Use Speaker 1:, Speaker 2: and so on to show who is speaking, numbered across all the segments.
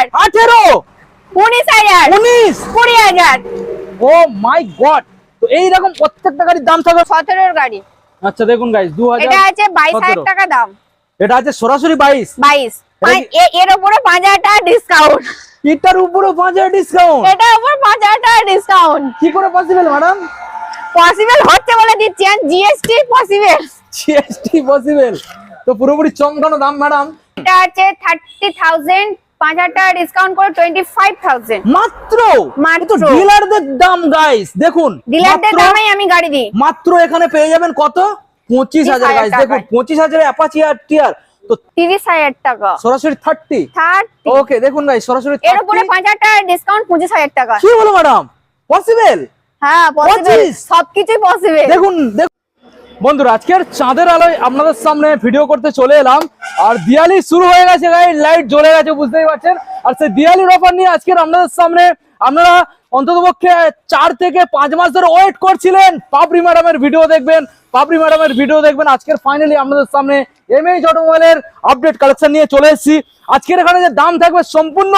Speaker 1: হাজার।
Speaker 2: আঠেরো।
Speaker 1: উনিশ হাজার।
Speaker 2: উনিশ।
Speaker 1: কুড়ি হাজার।
Speaker 2: Oh my god. তো এইরকম প্রত্যেকটা গাড়ির দাম থাকবে
Speaker 1: সতেরোর গাড়ি।
Speaker 2: আচ্ছা দেখুন গাইস দু হাজার
Speaker 1: এটা আছে বাইশ হাজার টাকা দাম।
Speaker 2: এটা আছে সরাসরি বাইশ।
Speaker 1: বাইশ। এর উপরে পাঁচ হাজার টাকা ডিসকাউন্ট
Speaker 2: এটার উপরে পাঁচ হাজার ডিসকাউন্ট
Speaker 1: এটার উপর পাঁচ হাজার টাকা ডিসকাউন্ট
Speaker 2: কি করে পসিবল ম্যাডাম
Speaker 1: পসিবল হচ্ছে বলে দিচ্ছি জিএসটি পসিবল
Speaker 2: জিএসটি পসিবল তো পুরোপুরি চমকানো দাম ম্যাডাম
Speaker 1: এটা আছে থার্টি থাউজেন্ড পাঁচ হাজার টাকা ডিসকাউন্ট করে টোয়েন্টি ফাইভ থাউজেন্ড
Speaker 2: মাত্র।
Speaker 1: মাত্র।
Speaker 2: ডিলারদের দাম গাইস দেখুন
Speaker 1: ডিলারদের দামেই আমি গাড়ি দিই।
Speaker 2: মাত্র এখানে পেয়ে যাবেন কত? পঁচিশ হাজার
Speaker 1: 25,000
Speaker 2: গাইস দেখুন পঁচিশ হাজার অ্যাপাচি আর টিয়ার তো
Speaker 1: তিরিশ হাজার টাকা।
Speaker 2: সরাসরি থার্টি
Speaker 1: থার্টি
Speaker 2: ওকে দেখুন গাইস সরাসরি
Speaker 1: এর উপরে
Speaker 2: 30
Speaker 1: টাকা ডিসকাউন্ট পঁচিশ হাজার টাকা।
Speaker 2: কি বলো ম্যাডাম পসিবল
Speaker 1: হ্যাঁ পসিবল
Speaker 2: 25
Speaker 1: সবকিছুই পসিবল
Speaker 2: দেখুন দেখুন বন্ধুরা, আজকের চাঁদের আলোয় আপনাদের সামনে ভিডিও করতে চলে এলাম। আর দিয়ালি শুরু হয়ে গেছে গাই লাইট জ্বলে গেছে, বুঝতেই পারছেন? আর সেই দিয়ালির অফার নিয়ে আজকের আপনাদের সামনে আপনারা অন্ততপক্ষে চার থেকে পাঁচ মাস ধরে ওয়েট করছিলেন। পাপড়ি ম্যাডামের ভিডিও দেখবেন, পাপড়ি ম্যাডামের ভিডিও দেখবেন। আজকের ফাইনালি আপনাদের সামনে এমএইচ অটোমোবাইলের আপডেট কালেকশন নিয়ে চলে এসেছি। আজকের এখানে যে দাম থাকবে সম্পূর্ণ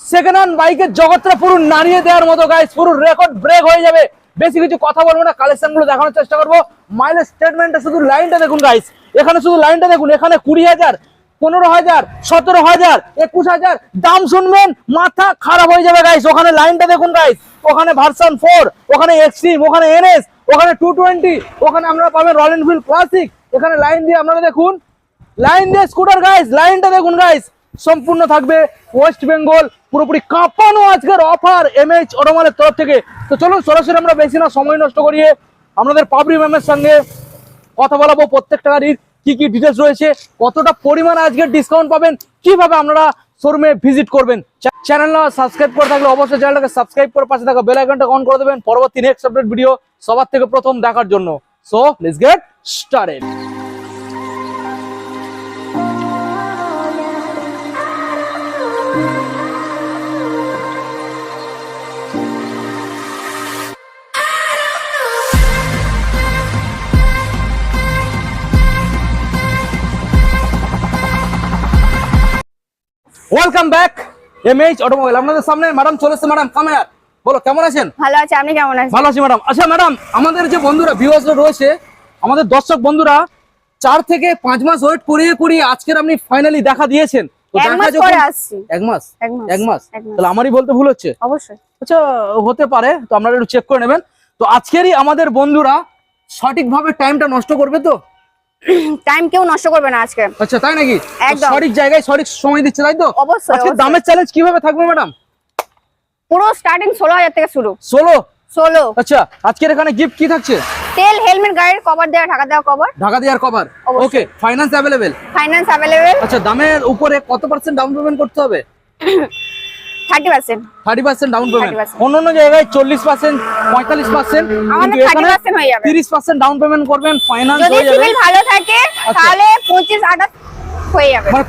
Speaker 2: সেকেন্ড হ্যান্ড বাইকের জগৎটা পুরো নাড়িয়ে দেওয়ার মতো গাইস পুরো রেকর্ড ব্রেক হয়ে যাবে। বেশি কিছু কথা বলব না কালেকশনগুলো দেখানোর চেষ্টা করব। মাইলেজ স্টেটমেন্টটা শুধু লাইনটা দেখুন গাইস এখানে শুধু লাইনটা দেখুন, এখানে কুড়ি হাজার, পনেরো হাজার, সতেরো হাজার, একুশ হাজার, দাম শুনবেন, মাথা খারাপ হয়ে যাবে গাইস ওখানে লাইনটা দেখুন গাইস ওখানে ভার্সন ফোর ওখানে এক্সট্রিম ওখানে এনএস ওখানে টু টোয়েন্টি ওখানে আপনারা পাবেন রয়্যাল এনফিল্ড ক্লাসিক এখানে লাইন দিয়ে আপনারা দেখুন লাইন দিয়ে স্কুটার গাইস লাইনটা দেখুন গাইস সম্পূর্ণ থাকবে ওয়েস্ট বেঙ্গল, পুরোপুরি কাঁপানো আজকের অফার এমএইচ অটোমালের তরফ থেকে। তো চলুন সরাসরি আমরা বেশি না, সময় নষ্ট করিয়ে আমাদের পাবরি ম্যামের সঙ্গে কথা বলাবো। প্রত্যেকটা গাড়ির কি কি ডিটেলস রয়েছে, কতটা পরিমাণ আজকে ডিসকাউন্ট পাবেন, কীভাবে আপনারা শোরুমে ভিজিট করবেন। চ্যানেল সাবস্ক্রাইব করে থাকলে অবশ্যই চ্যানেলটাকে সাবস্ক্রাইব করে পাশে থাকা বেল আইকনটা অন করে দেবেন। পরবর্তী নেক্সট আপডেট ভিডিও সবার থেকে প্রথম দেখার জন্য। So let's get started welcome back MH automobile আপনাদের সামনে ম্যাডাম চলে এসেছে ম্যাডাম কামেয়ার বলো কেমন আছেন?
Speaker 1: ভালো আছে আপনি কেমন আছেন?
Speaker 2: ভালো আছি ম্যাডাম আচ্ছা ম্যাডাম আমাদের যে বন্ধুরা ভিউয়ার্সরা রয়েছে আমাদের দর্শক বন্ধুরা চার থেকে পাঁচ মাস ওয়েট করিয়ে করিয়ে আজকের আপনি ফাইনালি দেখা দিয়েছেন।
Speaker 1: এক মাস
Speaker 2: এক মাস। তাহলে আমারই বলতে ভুল হচ্ছে?
Speaker 1: অবশ্যই।
Speaker 2: আচ্ছা হতে পারে তো আপনারা একটু চেক করে নেবেন। তো আজকেরই আমাদের বন্ধুরা সঠিকভাবে টাইমটা নষ্ট করবে তো?
Speaker 1: টাইম কেউ নষ্ট করবে না আজকে।
Speaker 2: আচ্ছা তাই নাকি?
Speaker 1: একদম।
Speaker 2: সঠিক জায়গায় সঠিক সময় দিচ্ছে তাই তো?
Speaker 1: অবশ্যই,
Speaker 2: আজকে দামের চ্যালেঞ্জ কীভাবে থাকবে ম্যাডাম
Speaker 1: পুরো স্টার্টিং ষোলো হাজার থেকে শুরু।
Speaker 2: ষোলো?
Speaker 1: ষোলো।
Speaker 2: আচ্ছা আজকের এখানে গিফট কি থাকছে?
Speaker 1: তেল হেলমেট গাড়ির কভার দেওয়া ঢাকা দেওয়া কভার
Speaker 2: ঢাকা দেওয়ার cover okay finance available
Speaker 1: finance available
Speaker 2: আচ্ছা দামের উপরে কত পার্সেন্ট ডাউন পেমেন্ট করতে হবে?
Speaker 1: Thirty percent
Speaker 2: thirty percent down payment
Speaker 1: 30%
Speaker 2: জায়গায় চল্লিশ পার্সেন্ট পঁয়তাল্লিশ পার্সেন্ট
Speaker 1: আমাদের 30% হয়ে যাবে।
Speaker 2: তিরিশ পার্সেন্ট ডাউন পেমেন্ট করবেন হয়ে যাবে।
Speaker 1: ভালো থাকে তাহলে আঠাশ হয়ে যাবে।
Speaker 2: মানে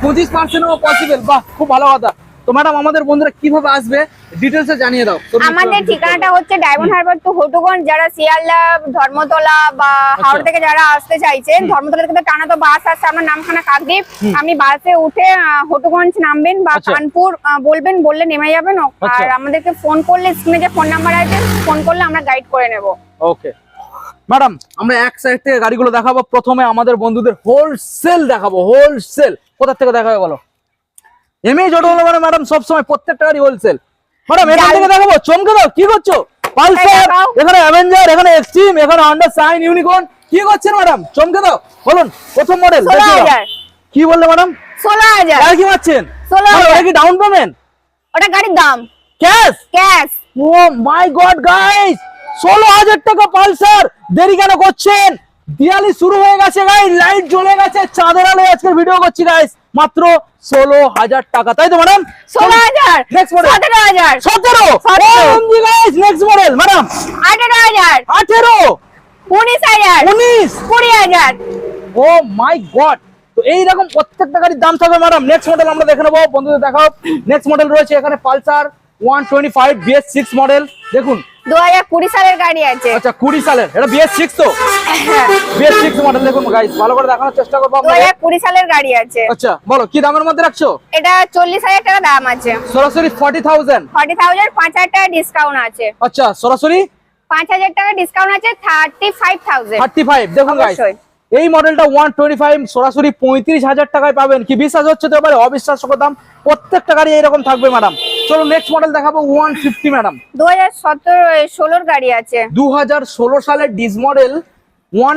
Speaker 2: পসিবল বাহ খুব ভালো কথা। তো ম্যাডাম আমাদের বন্ধুরা কীভাবে আসবে? ডিটেলসে জানিয়ে দাও।
Speaker 1: আমাদের ঠিকানাটা হচ্ছে ডায়মন্ড হারবার টু হটুগঞ্জ যারা শিয়ালদা ধর্মতলা বা হাওড়া থেকে যারা আসতে চাইছেন ধর্মতলা থেকে টানা তো বাস আসছে আমার নামখানা কাকদ্বীপ। আমি বাসে উঠে হটুগঞ্জ নামবেন বা
Speaker 2: আচ্ছা।
Speaker 1: কানপুর বলবেন বললে নেমে যাবেন।
Speaker 2: আচ্ছা।
Speaker 1: আর আমাদেরকে ফোন করলে স্ক্রিনে যে ফোন নাম্বার আছে ফোন করলে আমরা গাইড করে নেব।
Speaker 2: ওকে ম্যাডাম আমরা এক সাইড থেকে গাড়িগুলো দেখাবো। প্রথমে আমাদের বন্ধুদের হোলসেল দেখাবো। হোলসেল কোথা থেকে দেখাবে বলো? এমএ জট হলো মানে ম্যাডাম সবসময় প্রত্যেকটা গাড়ি হোলসেল ম্যাডাম এখান থেকে দেখাবো চমকে দাও কি করছ? পালসার এখানে অ্যাভেঞ্জার এখানে এক্সট্রিম এখানে হন্ডা সাইন ইউনিকর্ন কি করছেন ম্যাডাম চমকে দাও বলুন প্রথম মডেল কি বললে ম্যাডাম
Speaker 1: ষোলো হাজার।
Speaker 2: আর কি মারছেন ম্যাডাম, কি ডাউন পেমেন্ট
Speaker 1: ওটা গাড়ির দাম।
Speaker 2: Cash
Speaker 1: cash
Speaker 2: oh my god guys ষোলো হাজার টাকা পালসার দেরি কেন করছেন? দিয়ালি শুরু হয়ে গেছে গাইস লাইট জ্বলে গেছে চাঁদের আলোয় আজকের ভিডিও করছি গাইস মাত্র ষোলো হাজার টাকা তাই তো ম্যাডাম
Speaker 1: ষোলো হাজার। সতেরো হাজার।
Speaker 2: সতেরো। নেক্সট মডেল ম্যাডাম
Speaker 1: আঠেরো হাজার।
Speaker 2: আঠেরো?
Speaker 1: উনিশ হাজার।
Speaker 2: উনিশ?
Speaker 1: কুড়ি হাজার।
Speaker 2: ও মাই গড তো এইরকম প্রত্যেকটা গাড়ির দাম থাকবে ম্যাডাম নেক্সট মডেল আমরা দেখে নেব। বন্ধুদের দেখাও। নেক্সট মডেল রয়েছে এখানে Pulsar. One twenty five BS six model দেখুন।
Speaker 1: দু হাজার কুড়ি সালের গাড়ি আছে।
Speaker 2: আচ্ছা কুড়ি সালের এটা বিএস সিক্স তো? বিএস সিক্স মডেল দেখুন গাইস ভালো করে দেখানোর চেষ্টা করব
Speaker 1: দু হাজার কুড়ি সালের গাড়ি আছে।
Speaker 2: আচ্ছা বলো কি দামের মধ্যে রাখছো?
Speaker 1: এটা চল্লিশ হাজার টাকা দাম আছে।
Speaker 2: সরাসরি ফর্টি থাউজেন্ড
Speaker 1: ফর্টি থাউজেন্ড পাঁচ হাজার টাকা ডিসকাউন্ট আছে।
Speaker 2: আচ্ছা সরাসরি?
Speaker 1: পাঁচ হাজার টাকা ডিসকাউন্ট আছে thirty five thousand
Speaker 2: thirty five দেখুন গাইস। এই মডেলটা ওয়ান টোয়েন্টি ফাইভ সরাসরি পঁয়ত্রিশ হাজার টাকায় পাবেন। কি বিশ্বাস হচ্ছে তো এবারে? অবিশ্বাস্য দাম। প্রত্যেকটা গাড়ি এরকম থাকবে ম্যাডাম চলো নেক্সট মডেল দেখাবো ওয়ান ফিফটি ম্যাডাম
Speaker 1: দু হাজার সতেরো ষোলোর গাড়ি আছে।
Speaker 2: দু হাজার ষোলো সালের ডিস মডেল ওয়ান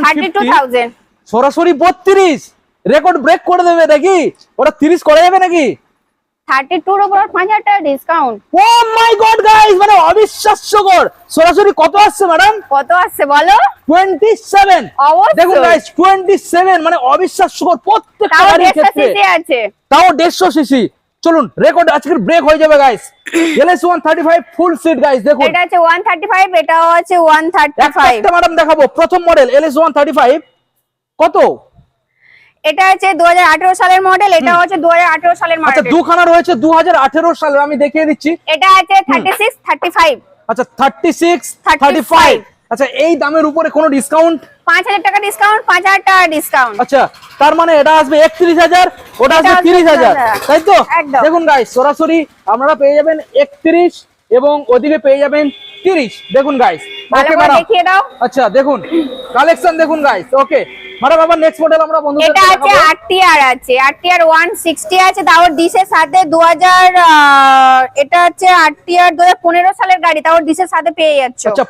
Speaker 2: সরাসরি বত্রিশ। রেকর্ড ব্রেক করে দেবে নাকি ওটা তিরিশ করে যাবে নাকি?
Speaker 1: উপর টাকা discount
Speaker 2: oh my god guys মানে অবিশ্বাস্যকর সরাসরি কত আসছে ম্যাডাম
Speaker 1: কত আসছে বলো।
Speaker 2: দেখুন গাইস টোয়েন্টি সেভেন মানে অবিশ্বাস্যকর প্রত্যেকটা
Speaker 1: তাও
Speaker 2: গাড়ির
Speaker 1: দেড়শো
Speaker 2: ক্ষেত্রে।
Speaker 1: সিসি আছে।
Speaker 2: তাও দেড়শো সিসি চলুন রেকর্ড আজকের ব্রেক হয়ে যাবে guys LS one thirty five full seat guys দেখুন।
Speaker 1: এটা আছে ওয়ান থার্টি ফাইভ এটাও আছে
Speaker 2: একটা ম্যাডাম দেখাবো প্রথম model LS one thirty five কত?
Speaker 1: এটা হাজার আঠেরো সালের মডেল এটা হচ্ছে দু হাজার আঠেরো সালের
Speaker 2: আচ্ছা
Speaker 1: মডেল
Speaker 2: দুখানা রয়েছে দু হাজার আঠেরো সালের আমি দেখিয়ে দিচ্ছি।
Speaker 1: এটা আছে থার্টি সিক্স থার্টি ফাইভ
Speaker 2: আচ্ছা থার্টি সিক্স
Speaker 1: 35
Speaker 2: আচ্ছা এই দামের উপরে কোনো ডিসকাউন্ট
Speaker 1: পাঁচ হাজার টাকা ডিসকাউন্ট পাঁচ হাজার টাকা ডিসকাউন্ট
Speaker 2: আচ্ছা তার মানে এটা আসবে একত্রিশ হাজার ওটা আসবে তিরিশ হাজার।
Speaker 1: 30,000
Speaker 2: তাই তো? দেখুন গাইস সরাসরি আপনারা পেয়ে যাবেন একত্রিশ এবং ওদিকে পেয়ে যাবেন তিরিশ। দেখুন গাইস আচ্ছা দেখুন কালেকশন দেখুন গাইস ওকে ম্যাডাম আবার নেক্সট মডেল আমরা বন্ধুদের
Speaker 1: এটা আছে আরটিআর আছে। আরটিআর ওয়ান সিক্সটি আছে তাও ডিসের সাথে দু হাজার এটা হচ্ছে আরটিআর সালের গাড়ি তাও ডিসের সাথে পেয়ে যাচ্ছ।
Speaker 2: আচ্ছা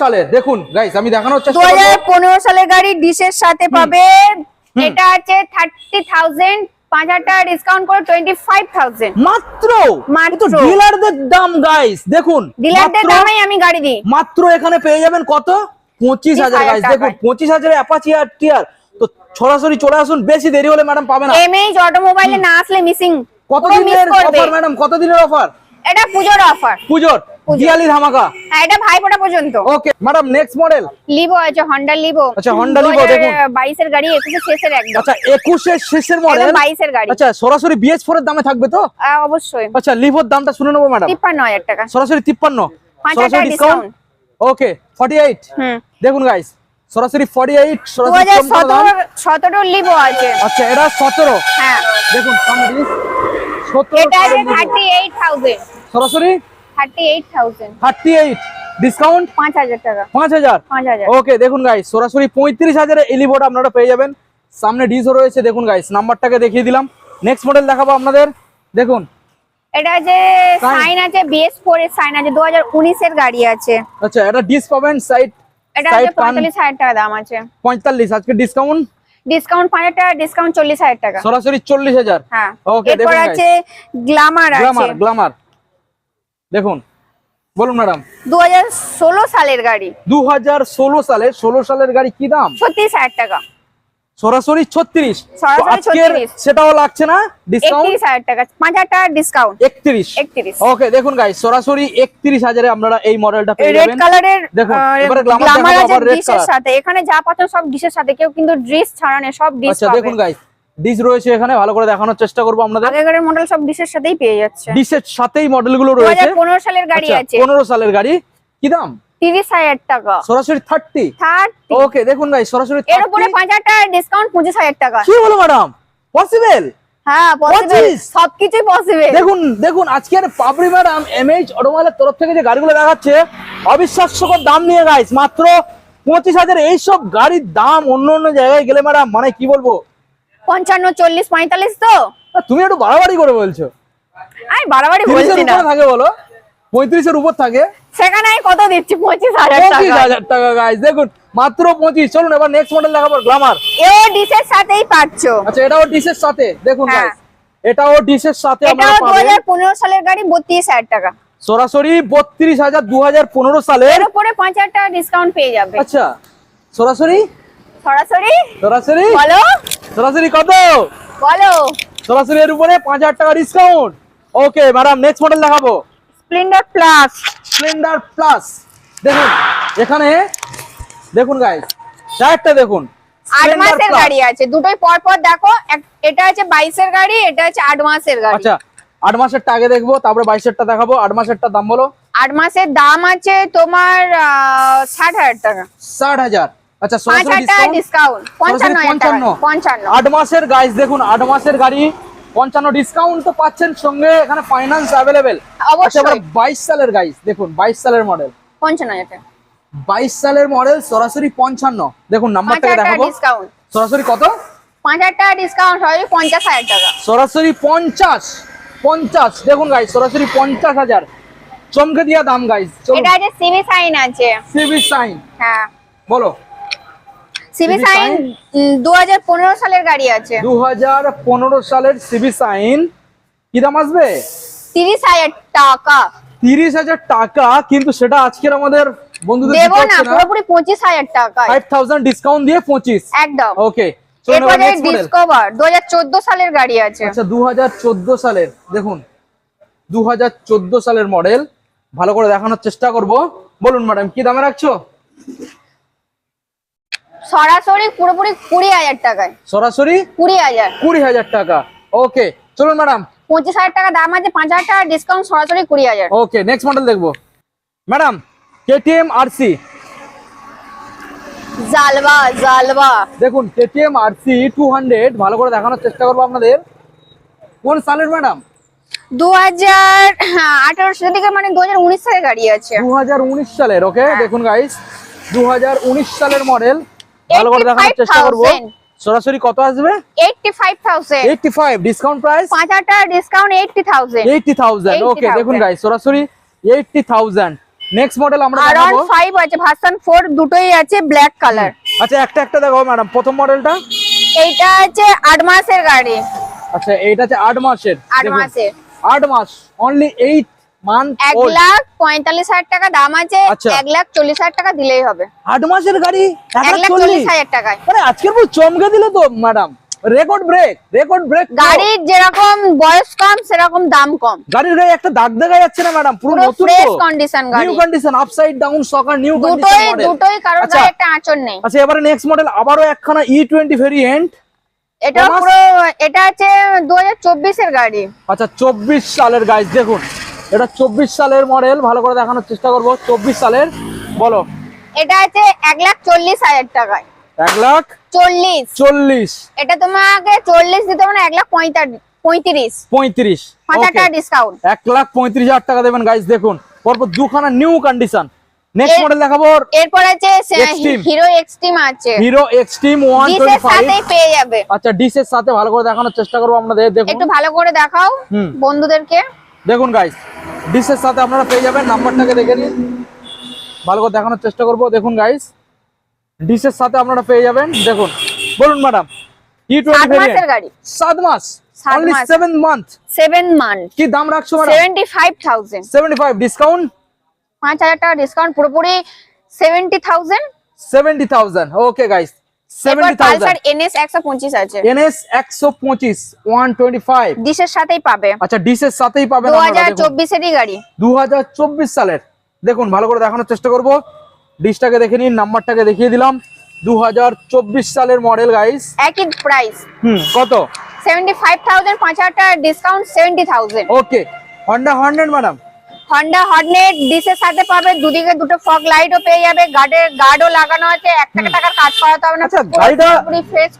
Speaker 2: সালে দেখুন গাইস আমি দেখানোর চেষ্টা করব।
Speaker 1: সালের গাড়ি ডিসের সাথে পাবে। এটা আছে থার্টি থাউজেন্ড পাঁচ হাজার টাকা ডিসকাউন্ট করে টোয়েন্টি ফাইভ থাউজেন্ড
Speaker 2: মাত্র
Speaker 1: মাত্র।
Speaker 2: ডিলারদের দাম গাইস দেখুন
Speaker 1: ডিলারদের আমি গাড়ি দিই।
Speaker 2: মাত্র এখানে পেয়ে যাবেন কত? পঁচিশ হাজার গাইস দেখুন পঁচিশ হাজারে অ্যাপাচি আর টিয়ার তো সরাসরি চলে আসুন বেশি দেরি হলে ম্যাডাম পাবে না।
Speaker 1: এমএইচ অটোমোবাইলে না আসলে মিসিং
Speaker 2: কতদিনের অফার ম্যাডাম কতদিনের অফার
Speaker 1: এটা পুজোর অফার
Speaker 2: পুজোর। দিয়ালি ধামাকা।
Speaker 1: হ্যাঁ এটা ভাইফোঁটা পর্যন্ত।
Speaker 2: Okay madam next model
Speaker 1: Livo আছে হন্ডা লিভো
Speaker 2: আচ্ছা, Honda Livo দেখুন।
Speaker 1: বাইশের গাড়ি একুশে শেষের একদম।
Speaker 2: আচ্ছা একুশের শেষের মডেল
Speaker 1: একদম বাইশের গাড়ি।
Speaker 2: আচ্ছা সরাসরি বিএস ফোর এর দামে থাকবে তো?
Speaker 1: অবশ্যই।
Speaker 2: আচ্ছা লিভোর দামটা শুনে নেব ম্যাডাম
Speaker 1: তিপ্পান্ন হাজার টাকা।
Speaker 2: সরাসরি তিপ্পান্ন।
Speaker 1: পাঁচ হাজার
Speaker 2: সরাসরি
Speaker 1: টাকা
Speaker 2: discount okay forty eight
Speaker 1: hmm.
Speaker 2: দেখুন গাইস সরাসরি ফর্টি এইট
Speaker 1: দু
Speaker 2: সরাসরি
Speaker 1: হাজার
Speaker 2: কম করে দাম।
Speaker 1: সতেরো সতেরো লিভো আছে।
Speaker 2: আচ্ছা এটা সতেরো।
Speaker 1: হ্যাঁ।
Speaker 2: দেখুন সামনে দিস। সতেরো
Speaker 1: এটা আছে
Speaker 2: সালের Livo।
Speaker 1: থার্টি এইট থাউজেন্ড
Speaker 2: সরাসরি?
Speaker 1: Thirty eight thousand
Speaker 2: thirty eight discount
Speaker 1: পাঁচ হাজার টাকা।
Speaker 2: পাঁচ হাজার?
Speaker 1: পাঁচ হাজার।
Speaker 2: ওকে দেখুন গাইস সরাসরি পঁয়ত্রিশ হাজারে এলিভোট আপনারা পেয়ে যাবেন। সামনে ডিসও রয়েছে দেখুন গাইস নাম্বারটাকে দেখিয়ে দিলাম। নেক্সট মডেল দেখাবো আপনাদের। দেখুন।
Speaker 1: এটা আছে সাইন আছে বিএস ফোর এর সাইন আছে দু হাজার উনিশের গাড়ি আছে।
Speaker 2: আচ্ছা এটা ডিস পাবেন সাইড
Speaker 1: এটা আছে পঁয়তাল্লিশ হাজার টাকা দাম আছে।
Speaker 2: পঁয়তাল্লিশ আজকে ডিসকাউন্ট
Speaker 1: ডিসকাউন্ট পাঁচ হাজার টাকা ডিসকাউন্ট চল্লিশ হাজার টাকা।
Speaker 2: সরাসরি চল্লিশ হাজার।
Speaker 1: হ্যাঁ।
Speaker 2: Okay,
Speaker 1: এরপর
Speaker 2: দেখুন
Speaker 1: আছে গ্লামার আছে।
Speaker 2: দেখুন বলুন ম্যাডাম।
Speaker 1: দু হাজার ষোলো সালের গাড়ি।
Speaker 2: দু হাজার ষোলো সালে ষোলো সালের গাড়ি কি দাম?
Speaker 1: ছত্রিশ হাজার টাকা।
Speaker 2: সরাসরি ছত্রিশ।
Speaker 1: সরাসরি
Speaker 2: আজকের
Speaker 1: 36
Speaker 2: সেটাও লাগছে না? ডিসকাউন্ট
Speaker 1: হাজার টাকা পাঁচ হাজার টাকা ডিসকাউন্ট
Speaker 2: একত্রিশ।
Speaker 1: একত্রিশ।
Speaker 2: ওকে দেখুন গাইস সরাসরি একত্রিশ হাজারে আপনারা এই মডেলটা
Speaker 1: রেড কালারের
Speaker 2: দেখুন,
Speaker 1: এখানে যা পাচ্ছ সব ডিশের সাথে। কেউ কিন্তু ড্রেস ছাড়া নেই সব ডিশ
Speaker 2: আচ্ছা দেখুন গাইস ডিস রয়েছে এখানে ভালো করে দেখানোর চেষ্টা করব আপনাদের।
Speaker 1: আগেকারের মডেল সব ডিশের সাথেই পেয়ে যাচ্ছে।
Speaker 2: ডিসের সাথেই মডেলগুলো রয়েছে।
Speaker 1: হাজার পনেরো সালের গাড়ি আছে।
Speaker 2: পনেরো সালের গাড়ি কি দাম?
Speaker 1: তিরিশ হাজার টাকা।
Speaker 2: সরাসরি থার্টি
Speaker 1: থার্টি
Speaker 2: ওকে দেখুন গাইস সরাসরি
Speaker 1: এর উপরে
Speaker 2: 30
Speaker 1: পাঁচ হাজার টাকা ডিসকাউন্ট পঁচিশ হাজার টাকা।
Speaker 2: কি হলো ম্যাডাম পসিবল
Speaker 1: হ্যাঁ পসিবল সবকিছুই পসিবল
Speaker 2: দেখুন দেখুন আজকের পাবরি ম্যাডাম এমএইচ অটোমোবাইলের তরফ থেকে যে গাড়িগুলো দেখাচ্ছে অবিশ্বাস্যকর দাম নিয়ে গাইস মাত্র পঁচিশ হাজার এইসব গাড়ির দাম অন্য অন্য জায়গায় গেলে ম্যাডাম মানে কি বলব?
Speaker 1: পঞ্চান্ন চল্লিশ পঁয়তাল্লিশ তো।
Speaker 2: তুমি একটু বাড়াবাড়ি করে বলছো।
Speaker 1: আমি বাড়াবাড়ি বলছি না।
Speaker 2: থাকে বলো। পঁয়ত্রিশের উপর থাকে।
Speaker 1: সেখানে আমি কত দিচ্ছি? পঁচিশ হাজার
Speaker 2: পঁচিশ
Speaker 1: টাকা
Speaker 2: হাজার টাকা গাইস দেখুন মাত্র পঁচিশ। চলুন এবার নেক্সট মডেল দেখাবো গ্লামার
Speaker 1: এও ডিশের সাথেই পাচ্ছ।
Speaker 2: আচ্ছা এটাও ডিসের সাথে। দেখুন
Speaker 1: হ্যাঁ।
Speaker 2: এটাও ডিসের সাথে পাবেন।
Speaker 1: হাজার পনেরো সালের গাড়ি বত্রিশ হাজার টাকা।
Speaker 2: সরাসরি বত্রিশ হাজার দু হাজার পনেরো সালের
Speaker 1: এর উপরে পাঁচ হাজার টাকা ডিসকাউন্ট পেয়ে যাবে।
Speaker 2: আচ্ছা সরাসরি?
Speaker 1: সরাসরি?
Speaker 2: সরাসরি?
Speaker 1: বলো।
Speaker 2: সরাসরি কত?
Speaker 1: বলো।
Speaker 2: সরাসরি এর উপরে পাঁচ হাজার টাকা discount okay madam next model দেখাবো।
Speaker 1: স্প্লেন্ডার প্লাস
Speaker 2: স্প্লেন্ডার প্লাস দেখুন এখানে দেখুন গাইস টায়ারটা দেখুন।
Speaker 1: আট মাসের গাড়ি আছে। দুটোই পর পর দেখো এটা আছে বাইশের গাড়ি এটা আছে আট মাসের গাড়ি।
Speaker 2: আচ্ছা আট মাসেরটা আগে দেখব তারপরে বাইশেরটা দেখাবো। আট মাসেরটা দাম বলো।
Speaker 1: আট মাসের দাম আছে তোমার ষাট হাজার টাকা।
Speaker 2: ষাট হাজার। আচ্ছা সরাসরি ডিসকাউন্ট
Speaker 1: ডিসকাউন্ট পঞ্চান্ন হাজার টাকা পঞ্চান্ন।
Speaker 2: আট মাসের গাইস দেখুন আট মাসের গাড়ি পঞ্চান্ন ডিসকাউন্ট তো পাচ্ছেন সঙ্গে এখানে ফাইন্যান্স অ্যাভেলেবেল
Speaker 1: অবশ্যই।
Speaker 2: বাইশ সালের গাইস দেখুন বাইশ সালের মডেল
Speaker 1: পঞ্চান্ন হাজার টাকা।
Speaker 2: বাইশ সালের মডেল সরাসরি পঞ্চান্ন। দেখুন
Speaker 1: টাকা
Speaker 2: দেখাবো। সরাসরি কত?
Speaker 1: পাঁচ হাজার টাকা ডিসকাউন্ট হয় পঞ্চাশ হাজার টাকা।
Speaker 2: সরাসরি পঞ্চাশ। পঞ্চাশ। দেখুন গাইস সরাসরি পঞ্চাশ হাজার। চমকে দিয়া দাম গাইস
Speaker 1: এটা আছে সিবি সাইন আছে।
Speaker 2: সিবি সাইন
Speaker 1: হ্যাঁ।
Speaker 2: বলো।
Speaker 1: CB Shine? দু হাজার পনেরো সালের গাড়ি আছে।
Speaker 2: দু হাজার পনেরো সালের সিবি সাইন? কি দাম আসবে?
Speaker 1: তিরিশ হাজার টাকা।
Speaker 2: তিরিশ হাজার টাকা কিন্তু সেটা আজকের আমাদের বন্ধুদের
Speaker 1: দেবো
Speaker 2: না
Speaker 1: পুরোপুরি পঁচিশ হাজার টাকা
Speaker 2: ফাইভ থাউজেন্ড ডিসকাউন্ট দিয়ে পঁচিশ।
Speaker 1: একদম।
Speaker 2: ওকে
Speaker 1: এরপরে ডিসকভার দু হাজার চোদ্দ সালের গাড়ি আছে।
Speaker 2: আচ্ছা দু হাজার চোদ্দ সালের দেখুন। দু হাজার চোদ্দ সালের মডেল ভালো করে দেখানোর চেষ্টা করব। বলুন ম্যাডাম কি দামে রাখছো?
Speaker 1: সরাসরি পুরোপুরি কুড়ি হাজার টাকায়।
Speaker 2: সরাসরি
Speaker 1: কুড়ি হাজার।
Speaker 2: কুড়ি হাজার টাকা। ওকে চলুন ম্যাডাম।
Speaker 1: পঁচিশ হাজার টাকা দাম আছে পাঁচ হাজার টাকা ডিসকাউন্ট সরাসরি কুড়ি হাজার।
Speaker 2: ওকে নেক্সট মডেল দেখব। ম্যাডাম কেটিএম আরসি
Speaker 1: জালবা জালবা।
Speaker 2: দেখুন কেটিএম আরসি টু হান্ড্রেড ভালো করে দেখানোর চেষ্টা করব আপনাদের। কোন সালের ম্যাডাম?
Speaker 1: দু হাজার আঠারো সাল থেকে মানে দু হাজার উনিশ সালের গাড়ি আছে।
Speaker 2: দু হাজার উনিশ সালের ওকে
Speaker 1: হ্যাঁ।
Speaker 2: দেখুন গাইস দু হাজার উনিশ সালের মডেল ভালো করে দেখানোর চেষ্টা করব।
Speaker 1: 85,000
Speaker 2: সরাসরি কত আসবে?
Speaker 1: Eighty five thousand
Speaker 2: eighty five discount price
Speaker 1: পাঁচ হাজার টাকা discount eighty thousand
Speaker 2: eighty thousand okay দেখুন গাইস সরাসরি এইটটি থাউজেন্ড নেক্সট মডেল আমরা
Speaker 1: আর
Speaker 2: দেখাবো।
Speaker 1: ফাইভ আছে ভার্সন ফোর দুটোই আছে ব্ল্যাক কালার
Speaker 2: আচ্ছা একটা একটা দেখো ম্যাডাম প্রথম মডেলটা
Speaker 1: এইটা আছে আট মাসের গাড়ি।
Speaker 2: আচ্ছা এইটা হচ্ছে আট মাসের।
Speaker 1: আট
Speaker 2: দেখুন,
Speaker 1: মাসের।
Speaker 2: আট মাস অনলি এইট মান্থ
Speaker 1: এক লাখ পঁয়তাল্লিশ হাজার টাকা দাম আছে
Speaker 2: আচ্ছা।
Speaker 1: এক লাখ চল্লিশ হাজার টাকা দিলেই হবে।
Speaker 2: আট মাসের গাড়ি? এক লাখ চল্লিশ?
Speaker 1: হাজার টাকায়।
Speaker 2: আজকের চমকে দিলে তো madam record break record break
Speaker 1: গাড়ির যেরকম বয়স কম সেরকম দাম কম।
Speaker 2: গাড়ির গায়ে একটা দাগ দেখা যাচ্ছে না ম্যাডাম পুরো
Speaker 1: পুরো
Speaker 2: নতুন
Speaker 1: ফ্রেশ কন্ডিশন গাড়ি।
Speaker 2: New condition upside down shocker new condition
Speaker 1: দুটোই দুটোই কারোর
Speaker 2: আচ্ছা।
Speaker 1: গায়ে একটা আঁচড় নেই।
Speaker 2: আচ্ছা এবারে নেক্সট মডেল আবারও একখানা ই টোয়েন্টি ভেরিয়েন্ট
Speaker 1: এটা
Speaker 2: মাস?
Speaker 1: পুরো এটা আছে দু হাজার চব্বিশের গাড়ি।
Speaker 2: আচ্ছা চব্বিশ সালের গাইস দেখুন। এটা চব্বিশ সালের মডেল ভালো করে দেখানোর চেষ্টা করব। চব্বিশ সালের বলো।
Speaker 1: এটা আছে এক লাখ চল্লিশ হাজার টাকায়।
Speaker 2: এক লাখ
Speaker 1: চল্লিশ।
Speaker 2: চল্লিশ।
Speaker 1: এটা তোমাকে চল্লিশ দিতে মানে এক লাখ পঁয়তাল্লিশ পঁয়ত্রিশ।
Speaker 2: পঁয়ত্রিশ.
Speaker 1: টাকা ডিসকাউন্ট
Speaker 2: এক লাখ পঁয়ত্রিশ হাজার টাকা দেবেন দেখুন। পরপর দুখানা নিউ কন্ডিশন নেক্সট মডেল দেখাবো
Speaker 1: এরপর আছে হিরো এক্সট্রিম আছে।
Speaker 2: হিরো এক্সট্রিম
Speaker 1: সাথেই পেয়ে যাবে।
Speaker 2: আচ্ছা ডিসের সাথে ভালো করে দেখানোর চেষ্টা করব আপনাদের দেখুন।
Speaker 1: একটু ভালো করে দেখাও বন্ধুদেরকে।
Speaker 2: দেখুন গাইস ডিসের সাথে আপনারা পেয়ে যাবেন নাম্বারটাকে দেখে নিন। ভালো করে দেখানোর চেষ্টা করব। দেখুন গাইস ডিসের সাথে আপনারা পেয়ে যাবেন দেখুন। বলুন ম্যাডাম ই টোয়েন্টি সাত মাস কি দাম রাখছো ম্যাডাম ডিসকাউন্ট
Speaker 1: পাঁচ হাজার টাকা ডিসকাউন্ট পুরোপুরি seventy thousand
Speaker 2: seventy thousand okay guys আচ্ছা সালের। দেখুন ভালো করে দেখানোর চেষ্টা করব। ডিসটাকে দেখে নিন নাম্বারটাকে দেখিয়ে দিলাম। দু হাজার চব্বিশ সালের মডেল গাইস
Speaker 1: একই প্রাইস
Speaker 2: হুম কত?
Speaker 1: সেভেন্টি ফাইভ থাউজেন্ড পাঁচ হাজার টাকা discount seventy thousand
Speaker 2: okay Honda hundred madam
Speaker 1: Honda Hornet ডিসের সাথে পাবে দুদিকে দুটো ফগ লাইটও পেয়ে যাবে গার্ডের গার্ডও লাগানো আছে এক টাকা টাকার কাজ করাতে হবে না
Speaker 2: আচ্ছা গাড়িটা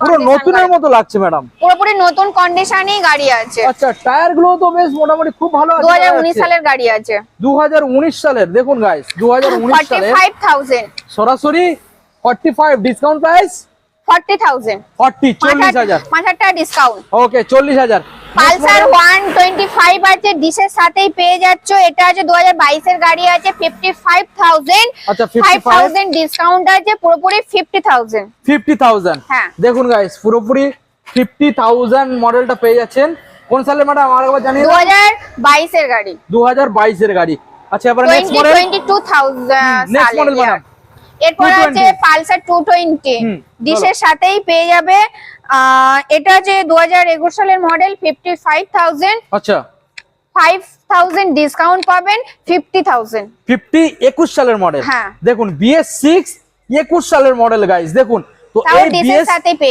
Speaker 2: পুরো নতুনের মতো লাগছে ম্যাডাম
Speaker 1: পুরোপুরি নতুন কন্ডিশনই গাড়ি আছে।
Speaker 2: আচ্ছা টায়ারগুলো তো বেশ মোটামুটি খুব ভালো
Speaker 1: হাজার উনিশ সালের গাড়ি আছে।
Speaker 2: দু হাজার উনিশ সালের দেখুন গাইস দু হাজার উনিশ
Speaker 1: ফর্টি
Speaker 2: সালের
Speaker 1: ফাইভ থাউজেন্ড
Speaker 2: সরাসরি forty five discount price
Speaker 1: forty thousand
Speaker 2: forty
Speaker 1: পাঁচ
Speaker 2: চল্লিশ হাজার।
Speaker 1: হাজার পাঁচ হাজার টাকা ডিসকাউন্ট
Speaker 2: ওকে চল্লিশ হাজার।
Speaker 1: পালসার ওয়ান টোয়েন্টি ফাইভ আছে ডিসের সাথেই পেয়ে যাচ্ছ। এটা আছে দু হাজার বাইশের গাড়ি আছে ফিফটি ফাইভ থাউজেন্ড
Speaker 2: আচ্ছা
Speaker 1: ফাইভ
Speaker 2: 55
Speaker 1: থাউজেন্ড ডিসকাউন্ট আছে পুরোপুরি ফিফটি থাউজেন্ড
Speaker 2: ফিফটি থাউজেন্ড
Speaker 1: হ্যাঁ।
Speaker 2: দেখুন গাইস পুরোপুরি ফিফটি থাউজেন্ড মডেলটা পেয়ে যাচ্ছেন। কোন সালে ম্যাডাম আমার একবার জানিয়ে
Speaker 1: দু হাজার বাইশের গাড়ি।
Speaker 2: দু হাজার বাইশের গাড়ি। আচ্ছা এবার next model
Speaker 1: twenty two thousand
Speaker 2: next model madam।
Speaker 1: এরপর
Speaker 2: 220
Speaker 1: আছে পালসার টু টোয়েন্টি। ডিশের সাথেই পেয়ে যাবে এটা যে দু হাজার একুশ সালের মডেল ফিফটি ফাইভ থাউজেন্ড
Speaker 2: আচ্ছা।
Speaker 1: ফাইভ থাউজেন্ড ডিসকাউন্ট পাবেন ফিফটি থাউজেন্ড
Speaker 2: ফিফটি একুশ সালের মডেল
Speaker 1: হ্যাঁ।
Speaker 2: দেখুন বিএস সিক্স একুশ সালের মডেল গাইস দেখুন। তো এই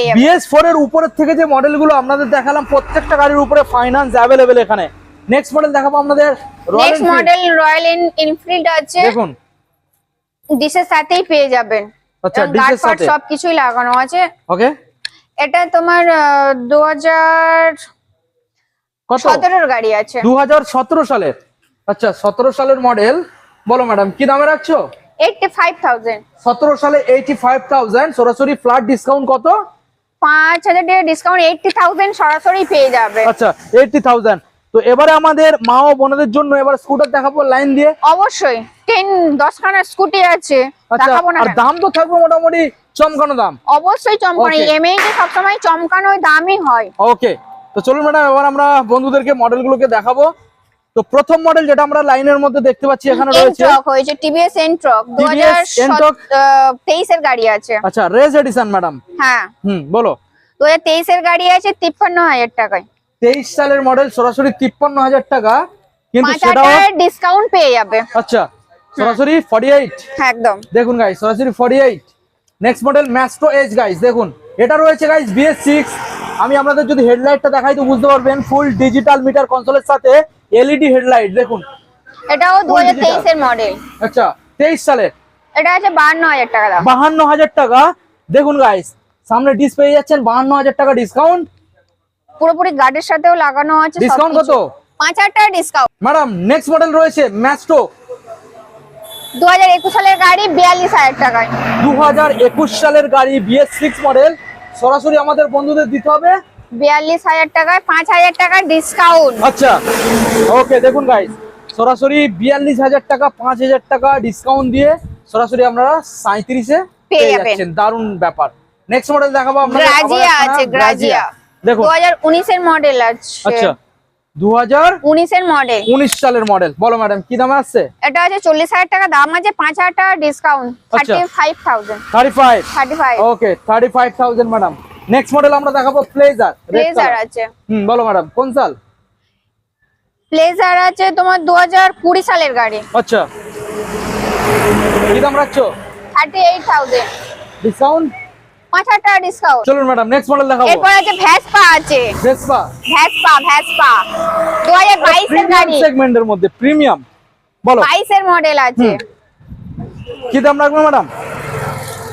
Speaker 1: যাবেন।
Speaker 2: বিএস এর উপরের থেকে যে মডেলগুলো আপনাদের দেখালাম প্রত্যেকটা গাড়ির উপরে ফাইন্যান্স অ্যাভেলেবেল এখানে। নেক্সট মডেল দেখাবো আপনাদের রয়্যাল
Speaker 1: মডেল রয়্যাল এনফিল্ড আছে।
Speaker 2: দেখুন
Speaker 1: ডিশের সাথেই পেয়ে যাবেন।
Speaker 2: আচ্ছা, ডিশের সাথে।
Speaker 1: সবকিছুই লাগানো আছে।
Speaker 2: ওকে।
Speaker 1: এটা তোমার দু হাজার
Speaker 2: কত?
Speaker 1: সতেরোর গাড়ি আছে।
Speaker 2: দু হাজার সতেরো সালের। আচ্ছা সতেরো সালের মডেল। বলো ম্যাডাম কি দামে রাখছো?
Speaker 1: Eighty five thousand.
Speaker 2: সতেরো সালে এইটি ফাইভ থাউজেন্ড সরাসরি ফ্ল্যাট ডিসকাউন্ট কত?
Speaker 1: পাঁচ হাজার টাকা ডিসকাউন্ট এইটটি থাউজেন্ড সরাসরি পেয়ে যাবে।
Speaker 2: আচ্ছা এইটি থাউজেন্ড। তো এবারে আমাদের মা ও বোনদের জন্য এবার স্কুটার দেখাবো লাইন দিয়ে।
Speaker 1: অবশ্যই। টেন দশখানা স্কুটি আছে
Speaker 2: আচ্ছা
Speaker 1: দেখাবো না
Speaker 2: আর দাম তো থাকবে মোটামুটি চমকানো দাম।
Speaker 1: অবশ্যই চমকানো. এমএই তে সবসময় চমকানো দামই হয়।
Speaker 2: ওকে তো চলুন ম্যাডাম এবার আমরা বন্ধুদেরকে মডেলগুলোকে দেখাবো। তো প্রথম মডেল যেটা আমরা লাইনের মধ্যে দেখতে পাচ্ছি এখানে রয়েছে
Speaker 1: এনট্রক হয়েছে টিভিএস এনট্রক দু হাজার
Speaker 2: N-Truck?
Speaker 1: তেইশের গাড়ি আছে।
Speaker 2: আচ্ছা রেস এডিশন ম্যাডাম
Speaker 1: হ্যাঁ।
Speaker 2: হুম বলো।
Speaker 1: দু হাজার তেইশের গাড়ি আছে তিপ্পান্ন হাজার টাকায়।
Speaker 2: তেইশ সালের মডেল সরাসরি তিপ্পান্ন হাজার টাকা কিন্তু সেটাও
Speaker 1: ডিসকাউন্ট পেয়ে যাবে।
Speaker 2: আচ্ছা সরাসরি ফর্টি এইট
Speaker 1: হ্যাঁ একদম।
Speaker 2: দেখুন গাইস সরাসরি forty eight next model Maestro edge guys দেখুন। এটা রয়েছে গাইস বিএস সিক্স আমি আপনাদের যদি হেডলাইটটা দেখাই তো বুঝতে পারবেন ফুল ডিজিটাল মিটার কনসোলের সাথে এলইডি হেডলাইট দেখুন।
Speaker 1: এটাও দু
Speaker 2: Full
Speaker 1: হাজার
Speaker 2: digital।
Speaker 1: মডেল
Speaker 2: আচ্ছা তেইশ সালের
Speaker 1: এটা আছে বাহান্ন হাজার টাকা দাম।
Speaker 2: বাহান্ন হাজার টাকা। দেখুন গাইস সামনে ডিস পেয়ে যাচ্ছেন বাহান্ন হাজার টাকা ডিসকাউন্ট
Speaker 1: পুরোপুরি গার্ডের সাথেও লাগানো আছে ডিসকাউন্ট
Speaker 2: কত?
Speaker 1: পাঁচ হাজার টাকা ডিসকাউন্ট
Speaker 2: ম্যাডাম নেক্সট মডেল রয়েছে
Speaker 1: হাজার একুশ সালের গাড়ি বিয়াল্লিশ হাজার টাকায়।
Speaker 2: দু হাজার একুশ সালের গাড়ি বিএস সিক্স মডেল সরাসরি আমাদের বন্ধুদের দিতে হবে।
Speaker 1: বিয়াল্লিশ হাজার টাকায় পাঁচ হাজার টাকা ডিসকাউন্ট
Speaker 2: আচ্ছা। ওকে দেখুন গাইস সরাসরি বিয়াল্লিশ হাজার টাকা পাঁচ হাজার টাকা ডিসকাউন্ট দিয়ে সরাসরি আপনারা সাঁত্রিশে
Speaker 1: পেয়ে
Speaker 2: পেয়ে যাচ্ছেন। দারুণ ব্যাপার। নেক্সট মডেল দেখাবো আপনাদের
Speaker 1: গ্রাজিয়া আছে গ্রাজিয়া
Speaker 2: দেখুন
Speaker 1: দু হাজার উনিশের মডেল আছে
Speaker 2: আচ্ছা। দু হাজার
Speaker 1: উনিশের মডেল
Speaker 2: উনিশ সালের মডেল বলো ম্যাডাম কি দামে আসছে?
Speaker 1: এটা আছে চল্লিশ হাজার টাকা দাম আছে পাঁচ হাজার টাকা ডিসকাউন্ট
Speaker 2: আচ্ছা।
Speaker 1: Thirty five thousand
Speaker 2: thirty five
Speaker 1: thirty five
Speaker 2: okay thirty five thousand madam next model আমরা দেখাবো প্লেজার
Speaker 1: প্লেজার আছে।
Speaker 2: হুম বলো ম্যাডাম কোন সাল?
Speaker 1: প্লেজার আছে তোমার দু হাজার কুড়ি সালের গাড়ি।
Speaker 2: আচ্ছা। কি দাম রাখছো?
Speaker 1: থার্টি এইট থাউজেন্ড
Speaker 2: ডিসকাউন্ট
Speaker 1: পাঁচ হাজার টাকা ডিসকাউন্ট
Speaker 2: চলুন ম্যাডাম নেক্সট মডেল দেখাবো।
Speaker 1: এরপর আছে ভ্যাসপা আছে। ভ্যাসপা ভ্যাসপা দু হাজার বাইশের গাড়ি।
Speaker 2: সেগমেন্টের মধ্যে প্রিমিয়াম বলো।
Speaker 1: বাইশের মডেল আছে।
Speaker 2: কি দাম রাখবে ম্যাডাম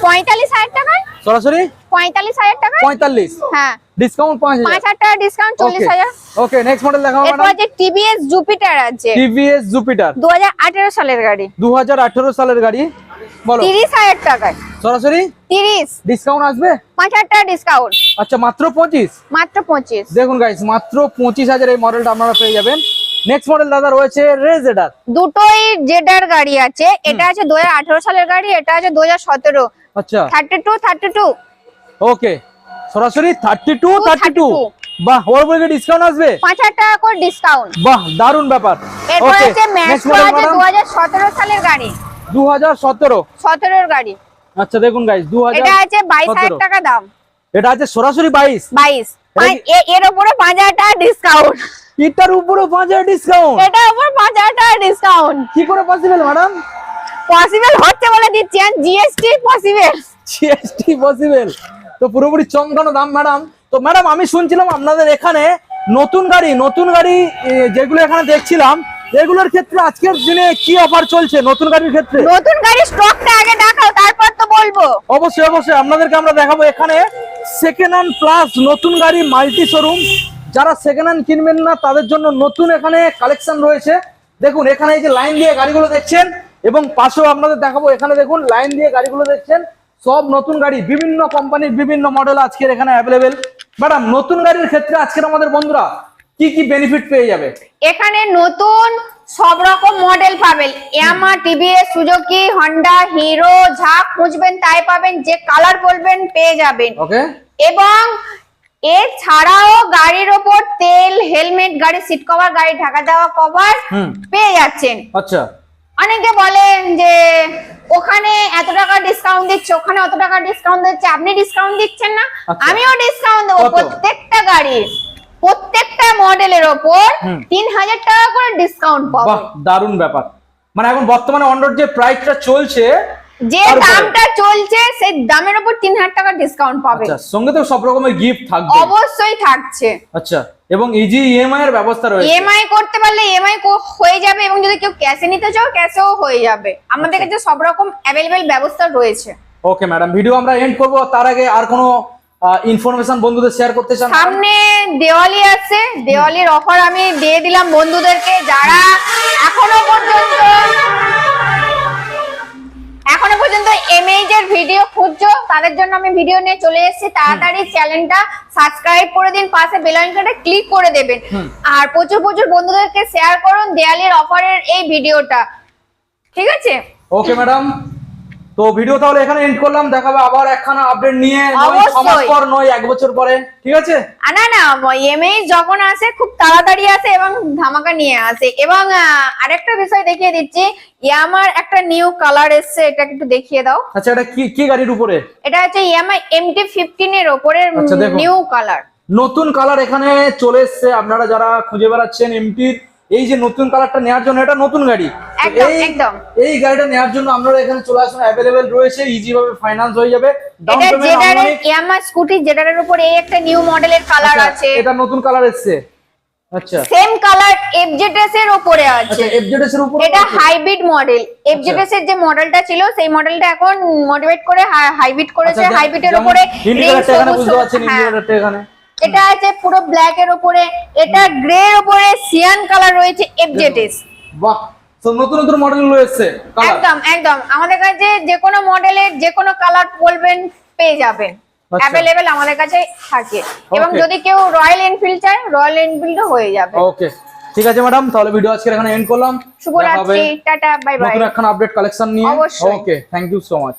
Speaker 1: পঁয়তাল্লিশ হাজার টাকায়?
Speaker 2: সরাসরি?
Speaker 1: পঁয়তাল্লিশ হাজার টাকায়?
Speaker 2: পঁয়তাল্লিশ।
Speaker 1: হ্যাঁ।
Speaker 2: ডিসকাউন্ট পাঁচ
Speaker 1: পাঁচ
Speaker 2: হাজার
Speaker 1: হাজার টাকা ডিসকাউন্ট চল্লিশ হাজার।
Speaker 2: ওকে নেক্সট মডেল দেখাবো ম্যাডাম
Speaker 1: আছে টিভিএস জুপিটার আছে।
Speaker 2: টিভিএস জুপিটার
Speaker 1: দু হাজার আঠেরো সালের গাড়ি।
Speaker 2: দুহাজার আঠেরো সালের গাড়ি। বলো।
Speaker 1: হাজার টাকায়।
Speaker 2: সরাসরি?
Speaker 1: তিরিশ।
Speaker 2: ডিসকাউন্ট আসবে?
Speaker 1: পাঁচ হাজার টাকা ডিসকাউন্ট
Speaker 2: আচ্ছা মাত্র পঁচিশ?
Speaker 1: মাত্র পঁচিশ।
Speaker 2: দেখুন গাইস মাত্র এই মডেলটা আপনারা পেয়ে যাবেন। নেক্সট মডেল দাদা রয়েছে রেজেডার
Speaker 1: দুটোই জেডার গাড়ি আছে। এটা আছে সালের গাড়ি এটা আছে দু হাজার সতেরো।
Speaker 2: আচ্ছা।
Speaker 1: Thirty two thirty two
Speaker 2: okay সরাসরি থার্টি টু থার্টি টু
Speaker 1: 32
Speaker 2: বাহ ওর বলে ডিসকাউন্ট আসবে?
Speaker 1: পাঁচ হাজার টাকা করে ডিসকাউন্ট
Speaker 2: বাহ দারুণ ব্যাপার।
Speaker 1: এরপর
Speaker 2: ওকে
Speaker 1: আছে
Speaker 2: নেক্সট
Speaker 1: ম্যাক্সো
Speaker 2: মডেল
Speaker 1: আছে
Speaker 2: ম্যাডাম
Speaker 1: দু হাজার সতেরো সালের গাড়ি।
Speaker 2: দু হাজার সতেরো।
Speaker 1: সতেরোর গাড়ি।
Speaker 2: আচ্ছা দেখুন গাইস
Speaker 1: এটা আছে। টাকা দাম।
Speaker 2: এটা আছে সরাসরি
Speaker 1: এর উপরে পাঁচ হাজার টাকা ডিসকাউন্ট
Speaker 2: এটার উপরে ডিসকাউন্ট
Speaker 1: এটার উপর টাকা ডিসকাউন্ট
Speaker 2: কি করে পসিবল ম্যাডাম
Speaker 1: পসিবল হচ্ছে বলে দিচ্ছি জিএসটি পসিবল
Speaker 2: জিএসটি পসিবল তো পুরোপুরি চমকানো দাম ম্যাডাম তো ম্যাডাম আমি শুনছিলাম আপনাদের এখানে নতুন গাড়ি নতুন গাড়ি যেগুলো এখানে দেখছিলাম এগুলোর ক্ষেত্রে আজকের দিনে কি অফার চলছে? নতুন গাড়ির ক্ষেত্রে?
Speaker 1: নতুন গাড়ি স্টকটা আগে দেখাও তারপর তো বলব।
Speaker 2: অবশ্যই অবশ্যই। আপনাদেরকে আমরা দেখাবো এখানে সেকেন্ড হ্যান্ড প্লাস নতুন গাড়ি মাল্টি শোরুম যারা সেকেন্ড হ্যান্ড কিনবেন না তাদের জন্য নতুন এখানে কালেকশন রয়েছে। দেখুন এখানে এই যে লাইন দিয়ে গাড়িগুলো দেখছেন এবং পাশেও আপনাদের দেখাবো এখানে দেখুন লাইন দিয়ে গাড়িগুলো দেখছেন। সব নতুন গাড়ি বিভিন্ন কোম্পানির বিভিন্ন মডেল আজকের এখানে অ্যাভেলেবেল ম্যাডাম নতুন গাড়ির ক্ষেত্রে আজকের আমাদের বন্ধুরা কি কি বেনিফিট পেয়ে যাবে?
Speaker 1: এখানে নতুন সব রকম মডেল পাবেন। Yamaha TVS Suzuki Honda Hero যা খুঁজবেন তাই পাবেন যে কালার বলবেন পেয়ে যাবেন।
Speaker 2: ওকে
Speaker 1: এবং এছাড়াও গাড়ির ওপর তেল হেলমেট গাড়ি সিট কভার গাড়ি ঢাকা দেওয়া কভার পেয়ে যাচ্ছেন।
Speaker 2: আচ্ছা।
Speaker 1: অনেকে বলেন যে ওখানে এত টাকা ডিসকাউন্ট দিচ্ছে ওখানে অত টাকা ডিসকাউন্ট দিচ্ছে আপনি ডিসকাউন্ট দিচ্ছেন না?
Speaker 2: আচ্ছা।
Speaker 1: আমিও ডিসকাউন্ট দেবো প্রত্যেকটা গাড়ির। প্রত্যেকটা মডেলের ওপর। তিন হাজার টাকা করে ডিসকাউন্ট পাবো।
Speaker 2: বাহ দারুণ ব্যাপার। মানে এখন বর্তমানে অন্ডর যে প্রাইসটা চলছে
Speaker 1: যে দামটা চলছে সেই দামের উপর তিন হাজার টাকা ডিসকাউন্ট পাবে।
Speaker 2: আচ্ছা সঙ্গে তো সব রকমের গিফট থাকবে।
Speaker 1: অবশ্যই থাকছে।
Speaker 2: আচ্ছা এবং ইজি ইএমআই এর ব্যবস্থা রয়েছে।
Speaker 1: ইএমআই করতে পারলে ইএমআই হয়ে যাবে এবং যদি কেউ ক্যাশে নিতে চাও ক্যাশেও হয়ে যাবে। আমাদের
Speaker 2: আচ্ছা।
Speaker 1: কাছে সব রকম অ্যাভেলেবেল ব্যবস্থা রয়েছে।
Speaker 2: ওকে ম্যাডাম ভিডিও আমরা এন্ড করব তার আগে আর কোনো ইনফরমেশন বন্ধুদের শেয়ার করতে চান?
Speaker 1: সামনে দেওয়ালি আছে দেওয়ালির অফার আমি দিয়ে দিলাম বন্ধুদেরকে যারা এখনও পর্যন্ত এখনও পর্যন্ত এমএইচ এর ভিডিও খুঁজছো তাদের জন্য আমি ভিডিও নিয়ে চলে এসেছি। তাড়াতাড়ি চ্যানেলটা সাবস্ক্রাইব করে দিন পাশে বেল আইকনটা ক্লিক করে দেবেন। আর প্রচুর প্রচুর বন্ধুদেরকে শেয়ার করুন দেওয়ালির অফারের এই ভিডিওটা ঠিক আছে?
Speaker 2: ওকে ম্যাডাম তো ভিডিও তাহলে এখানে এন্ড করলাম দেখাবে আবার একখানা আপডেট নিয়ে। পর নয় এক বছর পরে ঠিক আছে?
Speaker 1: না না এমএই যখন আসে খুব তাড়াতাড়ি আসে এবং ধামাকা নিয়ে আসে। এবং আরেকটা বিষয় দেখিয়ে দিচ্ছি ইয়ামার একটা নিউ কালার এসছে এটা একটু দেখিয়ে দাও।
Speaker 2: আচ্ছা এটা কি কি গাড়ির উপরে?
Speaker 1: এটা হচ্ছে ইয়ামা এমটি ফিফটিন এর ওপরের
Speaker 2: আচ্ছা,
Speaker 1: নিউ কালার
Speaker 2: নতুন কালার এখানে চলে এসছে আপনারা যারা খুঁজে বেড়াচ্ছেন এমটির এই যে নতুন কালারটা নেওয়ার জন্য এটা নতুন গাড়ি।
Speaker 1: একদম,
Speaker 2: এই- গাড়িটা নেওয়ার জন্য আমরা এখানে চলে আসুন অ্যাভেলেবেল রয়েছে ইজি ভাবে ফাইন্যান্স হয়ে যাবে।
Speaker 1: ইয়ামা স্কুটি জেডারের উপর এই একটা নিউ মডেলের কালার আছে।
Speaker 2: এটা নতুন কালার এসছে। আচ্ছা।
Speaker 1: সেম কালার এফজেডএস এর উপরে আছে।
Speaker 2: আচ্ছা এফজেডএস এর উপর
Speaker 1: এটা হাইব্রিড মডেল এফজেডএস এর যে মডেলটা ছিল সেই মডেলটা এখন মোটিভেট করে হাইব্রিড করেছে।
Speaker 2: আচ্ছা,
Speaker 1: হাইব্রিডের উপরে
Speaker 2: বুঝতে পারছেন
Speaker 1: হ্যাঁ।
Speaker 2: এখানে।
Speaker 1: এটা আছে পুরো ব্ল্যাক এর উপরে এটা গ্রে এর উপরে সিয়ান কালার রয়েছে এফজেডএস
Speaker 2: বাহ নতুন নতুন মডেল রয়েছে
Speaker 1: একদম একদম। আমাদের কাছে যে কোনো মডেলের যে কোনো কালার বলবেন পেয়ে যাবেন।
Speaker 2: আচ্ছা।
Speaker 1: অ্যাভেলেবেল আমাদের কাছে থাকে। এবং যদি কেউ রয়্যাল এনফিল্ড চায় রয়্যাল এনফিল্ডও হয়ে যাবে।
Speaker 2: ওকে ঠিক আছে ম্যাডাম তাহলে ভিডিও আজকে এখানে এন্ড করলাম।
Speaker 1: শুভরাত্রি টাটা বাই বাই
Speaker 2: নতুন একখানা আপডেট কালেকশন নিয়ে। Okay thank you so much